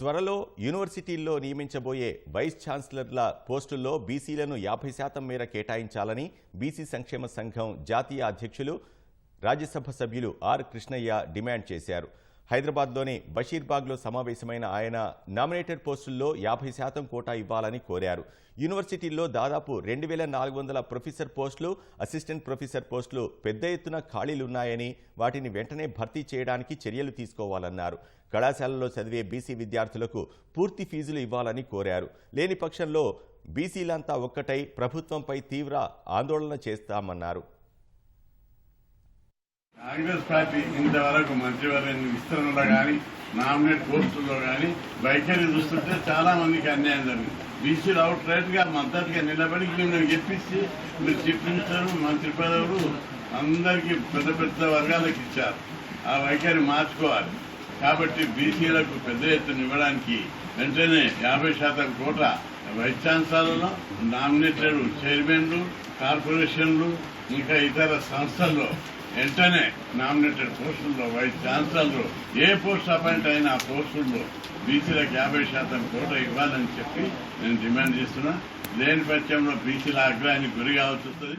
త్వరలో యూనివర్సిటీల్లో నియమించబోయే వైస్ ఛాన్సలర్ల పోస్టుల్లో బీసీలను యాభై శాతం మేర కేటాయించాలని బీసీ సంక్షేమ సంఘం జాతీయ అధ్యక్షులు రాజ్యసభ సభ్యులు ఆర్ కృష్ణయ్య డిమాండ్ చేశారు. హైదరాబాద్లోని బషీర్బాగ్లో సమావేశమైన ఆయన నామినేటెడ్ పోస్టుల్లో యాభై శాతం కోటా ఇవ్వాలని కోరారు. యూనివర్సిటీల్లో దాదాపు రెండు వేల నాలుగు వందల ప్రొఫెసర్ పోస్టులు అసిస్టెంట్ ప్రొఫెసర్ పోస్టులు పెద్ద ఎత్తున ఖాళీలున్నాయని వాటిని వెంటనే భర్తీ చేయడానికి చర్యలు తీసుకోవాలన్నారు. కళాశాలలో చదివే బీసీ విద్యార్థులకు పూర్తి ఫీజులు ఇవ్వాలని కోరారు. లేని పక్షంలో బీసీలంతా ఒక్కటై ప్రభుత్వంపై తీవ్ర ఆందోళన చేస్తామన్నారు. కాంగ్రెస్ పార్టీ ఇంతవరకు మంత్రివర్గ విస్తరణలో కానీ నామినేట్ పోస్టుల్లో కానీ వైఖరి చూస్తుంటే చాలా మందికి అన్యాయం జరిగింది. బీసీలు అవుట్ రైట్గా మద్దతుగా నిలబడి మిమ్మల్ని గెలిపించి మీరు చీఫ్ మినిస్టర్ మంత్రి పదవులు అందరికీ పెద్ద పెద్ద వర్గాలకు ఇచ్చారు. ఆ వైఖరి మార్చుకోవాలి. కాబట్టి బీసీలకు పెద్ద ఎత్తున ఇవ్వడానికి వెంటనే యాభై శాతం కోట వైస్ నామినేటెడ్ చైర్మన్లు కార్పొరేషన్లు ఇంకా ఇతర సంస్థల్లో వెంటనే నామినేటెడ్ పోస్టుల్లో వైస్ ఛాన్సలర్ ఏ పోస్ట్ అపాయింట్ అయిన ఆ పోస్టుల్లో బీసీలకు యాభై శాతం కోట ఇవ్వాలని చెప్పి నేను డిమాండ్ చేస్తున్నా. లేని పక్షంలో బీసీల ఆగ్రహానికి గురి కావాల్సి వస్తుంది